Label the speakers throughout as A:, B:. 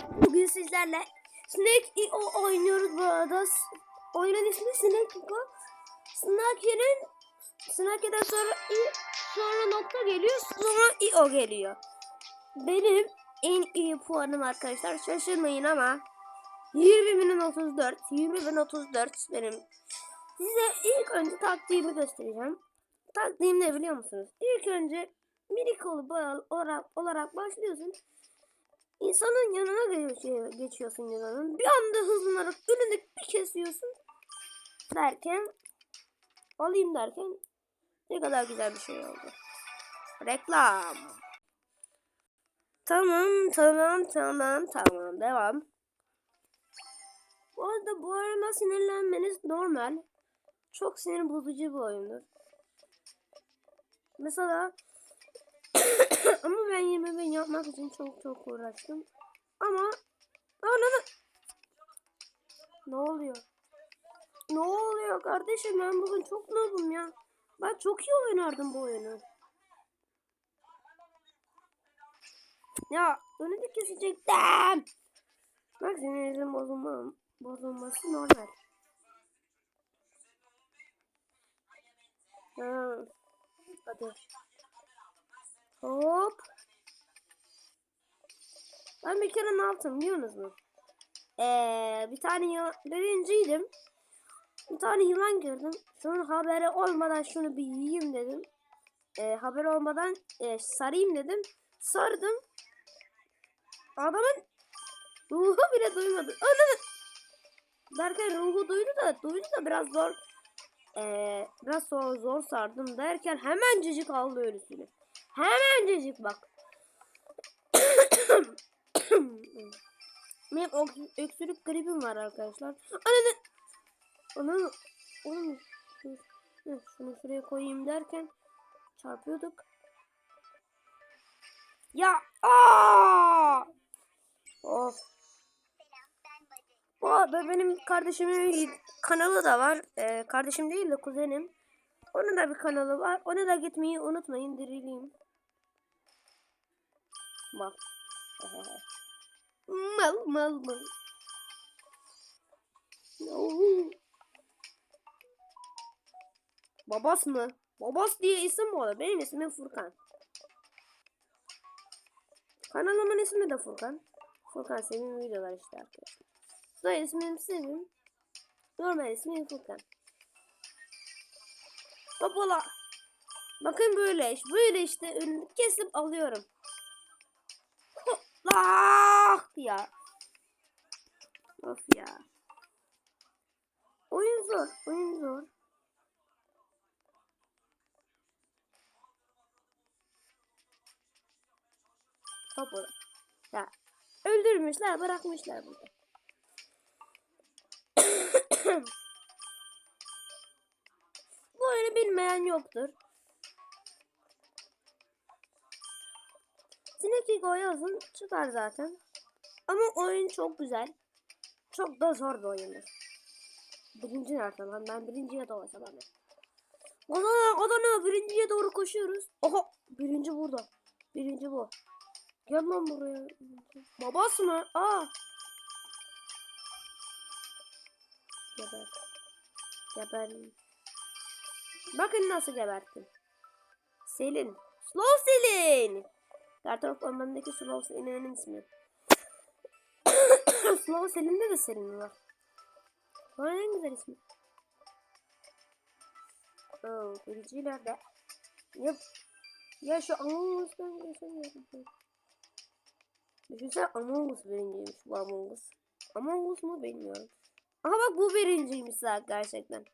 A: Evet bugün sizlerle Snake EO oynuyoruz bu arada. Oyunun ismi Snake EO. Snake'nin Snake'den sonra I, sonra nokta geliyor sonra EO geliyor. Benim en iyi puanım arkadaşlar şaşırmayın ama 20.034 20.034 benim. Size ilk önce taktiğimi göstereceğim. Taktiğim ne biliyor musunuz? İlk önce minik olup olarak, olarak başlıyorsun. İnsanın yanına geçiyor, geçiyorsun yılanın. Bir anda hızlanarak önünde bir kesiyorsun. Derken alayım derken ne kadar güzel bir şey oldu. Reklam. Tamam tamam tamam tamam devam. Bu arada bu arada sinirlenmeniz normal. Çok sinir bozucu bir oyundur. Mesela ama ben 20 bin yapmak için çok çok uğraştım. Ama ananı ne oluyor? Ne oluyor kardeşim ben bugün çok noobum ya. Ben çok iyi oynardım bu oyunu. Ya önünü kesecektim. Bak sinirin bozulma, bozulması normal. Ha. Hadi. Hop. Ben bir kere ne yaptım biliyor musunuz? Ee, bir tane birinciydim. Bir tane yılan gördüm. Şunun haberi olmadan şunu bir yiyeyim dedim. Ee, haber olmadan e, sarayım dedim. Sardım. Adamın ruhu bile duymadı. Ananı. Derken ruhu duydu da duydu da biraz zor. Ee, biraz zor, zor sardım derken hemen cicik aldı ölüsünü. Hemencecik bak. Benim öksürük gripim var arkadaşlar. Oğlum. Dur. Hı, Şunu şuraya koyayım derken çarpıyorduk. Ya. Aa! Of. Bu arada benim kardeşimin kanalı da var. Ee, kardeşim değil de kuzenim. Onun da bir kanalı var. Ona da gitmeyi unutmayın. Dirileyim. Mal. mal mal mal. No. Babas mı? Babas diye isim olur? Benim ismim Furkan. Kanalımın ismi de Furkan. Furkan Sevim videolar işte arkadaşlar. Soy ismim Sevim. Normal ismim Furkan. Hoppala. Bakın böyle iş. Böyle işte önünü kesip alıyorum. Hopla ya. Of ya. Oyun zor. Oyun zor. Hoppala. Ya. Öldürmüşler bırakmışlar burada. Bu oyunu bilmeyen yoktur. Snake yazın çıkar zaten. Ama oyun çok güzel. Çok da zor bir oyundur. Birinci nerede lan? Ben birinciye dolaşamam. ben. Kazana kazana birinciye doğru koşuyoruz. Oha birinci burada. Birinci bu. Gel lan buraya. Babası mı? Aa. Geber. Geber. Bakın nasıl geberttim. Selin. Slow Selin. Kartopu ormanındaki Slow Selin'in ismi. Slow Selin'de de Selin var. Bana en güzel ismi. Oh, birinci nerede? Ya, ya şu Among Us'tan. Düşünsene Among Us birinciymiş bu Among Us. Among Us mu bilmiyorum. Aha bak bu birinciymiş zaten gerçekten.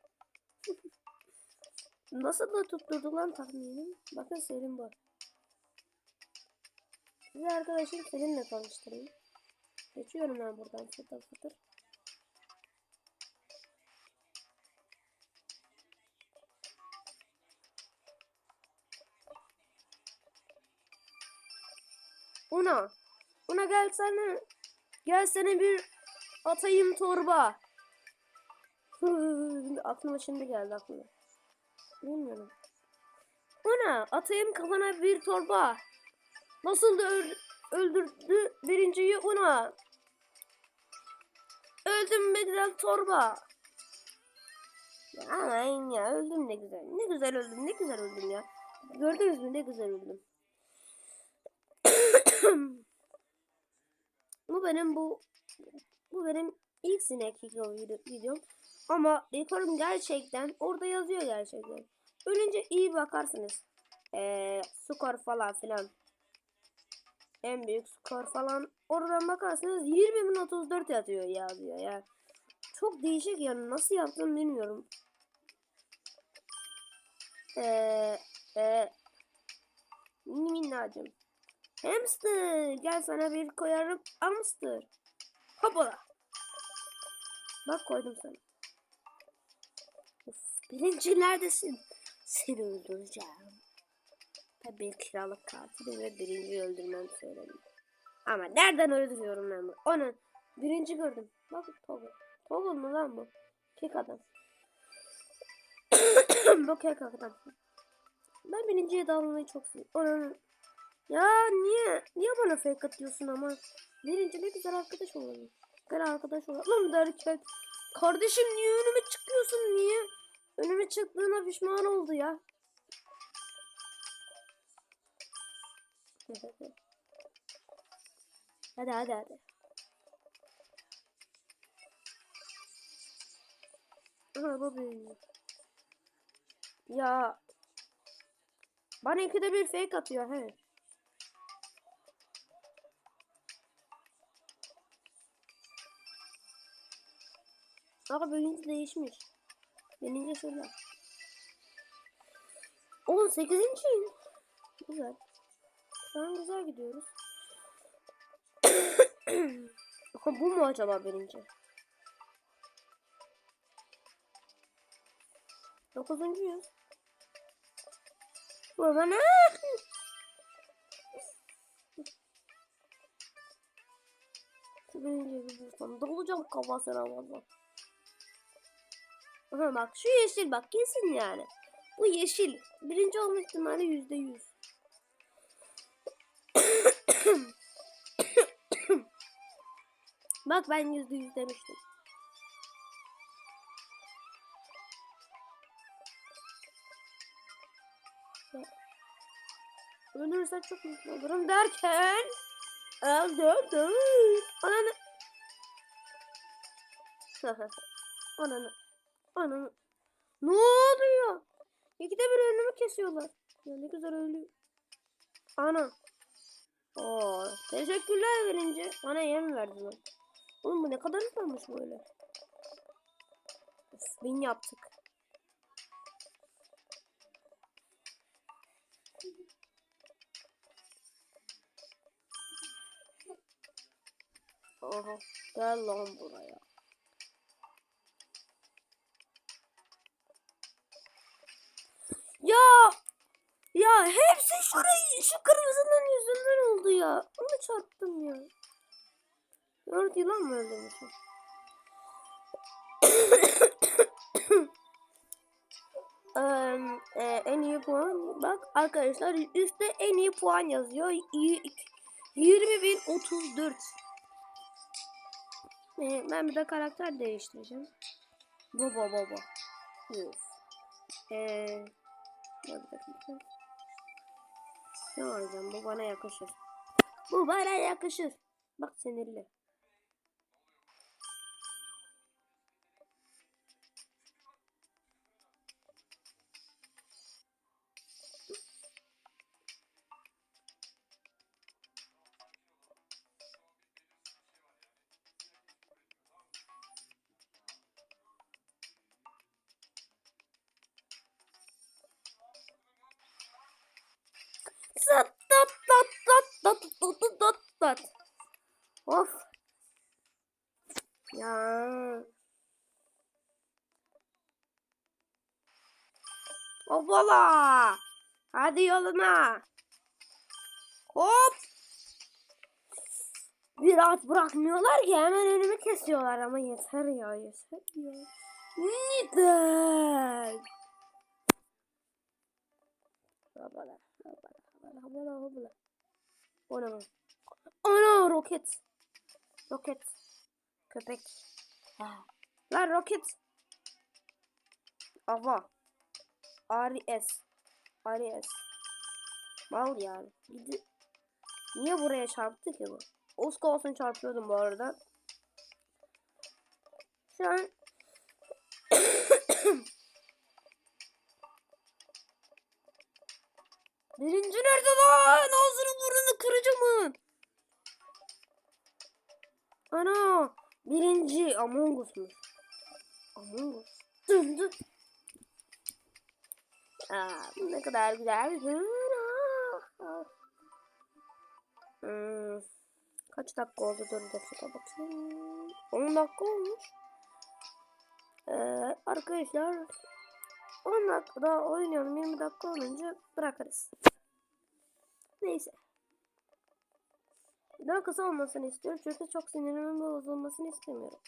A: Nasıl da tutturdu lan tahminim? Bakın Selim bu. Size arkadaşım Selim'le tanıştırayım. Geçiyorum ben buradan fıtır fıtır. Una. Una gelsene. Gelsene bir atayım torba. aklıma şimdi geldi aklıma. Bilmiyorum. Una atayım kafana bir torba. Nasıl da öl- öldürdü birinciyi Una. öldüm be güzel torba. Ya aman ya öldüm ne güzel. Ne güzel öldüm ne güzel öldüm ya. Gördünüz mü ne güzel öldüm. bu benim bu bu benim ilk sinek video- videom. Ama rekorum gerçekten orada yazıyor gerçekten. Ölünce iyi bakarsınız. Ee, skor falan filan. En büyük skor falan. Oradan bakarsınız 20.034 yatıyor yazıyor ya. Çok değişik yani nasıl yaptım bilmiyorum. Eee e, minnacım. Hamster gel sana bir koyarım hamster. Hoppala. Bak koydum sana. Of, birinci neredesin? Seni öldüreceğim. Tabii kiralık katili ve birinci öldürmem söyledim. Ama nereden öldürüyorum ben bunu? Onu birinci gördüm. Bak Toggle. Toggle mu lan bu? Kek adam. bu kek adam. Ben birinciye dalmayı çok seviyorum. Ya niye? Niye bana fake atıyorsun ama? Birinci ne güzel arkadaş olalım. Güzel arkadaş olalım. Lan derken. Kardeşim niye önüme çıkıyorsun niye? Önüme çıktığına pişman oldu ya. Hadi hadi hadi. Aha bu büyüyor. Ya. Bana ikide bir fake atıyor he. Aga birinci değişmiş. Birinci şöyle. 18. Güzel. Şu an güzel gidiyoruz. Bu mu acaba birinci? Dokuzuncuyuz. Bu bana. Birinci bulursam dolacağım kafasına valla. Aha bak şu yeşil bak kesin yani. Bu yeşil. Birinci olma ihtimali yüzde yüz. bak ben yüzde yüz demiştim. Ölürse çok mutlu olurum derken öldürdüm. Ananı. Ananı. Ananı. Ne oluyor? İkide bir önümü kesiyorlar. Ya ne güzel ölüyor. Ana. Oo, teşekkürler verince bana yem verdiler. Oğlum bu ne kadar hızlanmış böyle. Of, yaptık. Aha, gel lan buraya. Ya hepsi şurayı şu kırmızının yüzünden oldu ya. Onu çarptım ya. Dört yılan mı öldürmüşüm? Em, e, en iyi puan bak arkadaşlar üstte en iyi puan yazıyor 20.034 e, ben bir de karakter değiştireceğim baba baba bir dakika. Ne alacağım? Bu bana yakışır. Bu bana yakışır. Bak sinirli. Hoppala. Hadi yoluna. Hop. Bir rahat bırakmıyorlar ki hemen önümü kesiyorlar ama yeter ya yeter ya. Neden? Hoppala hoppala hoppala hoppala hoppala. O ne bu? Ana roket. Roket. Köpek. Ha. Lan roket. Ava. Aries. Aries. Mal yani. Gidi. Niye buraya çarptı ki bu? Oska olsun çarpıyordum bu arada. Şu an Birinci nerede lan? Ağzını burnunu kıracağım. Ana. Birinci Among Us'muş. Among Us. Dın dın. Aa, ne kadar güzel. Hmm. Kaç dakika oldu? Dur dakika bakayım. 10 dakika olmuş. Ee, arkadaşlar 10 dakikada oynayalım. 20 dakika olunca bırakırız. Neyse. Daha kısa olmasını istiyorum çünkü çok sinirimin bozulmasını istemiyorum.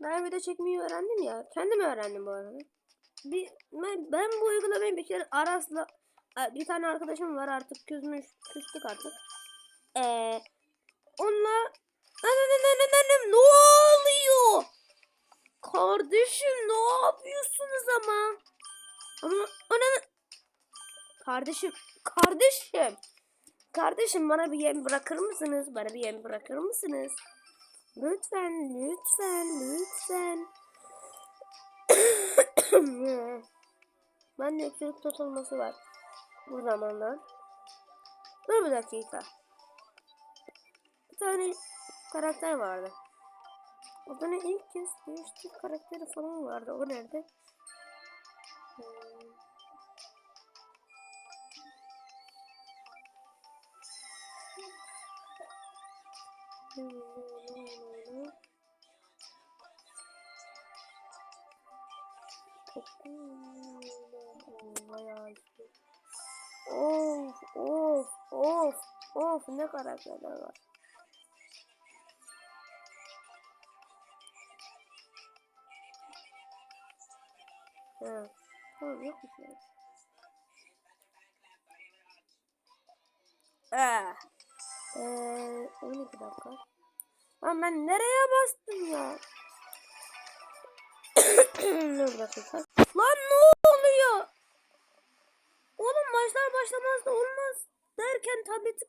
A: Ben video çekmeyi öğrendim ya. Kendim öğrendim bu arada. Bir, ben, ben bu uygulamayı bir kere Aras'la bir tane arkadaşım var artık küsmüş küstük artık. Ee, onunla ne oluyor? Kardeşim ne yapıyorsunuz ama? Ama ana Kardeşim, kardeşim. Kardeşim bana bir yem bırakır mısınız? Bana bir yem bırakır mısınız? Lütfen, lütfen, lütfen. ben de öksürük tutulması var. Bu zamanlar. Dur bir dakika. Bir tane karakter vardı. O ne ilk kez değişti karakteri falan vardı. O nerede? Hmm. Of of of of ne karakterler var. Ha, tamam yok bir şey. Ah. Ee, 12 dakika. Lan ben nereye bastım ya? Dur dakika. Lan ne oluyor? Oğlum başlar başlamaz da olmaz derken tableti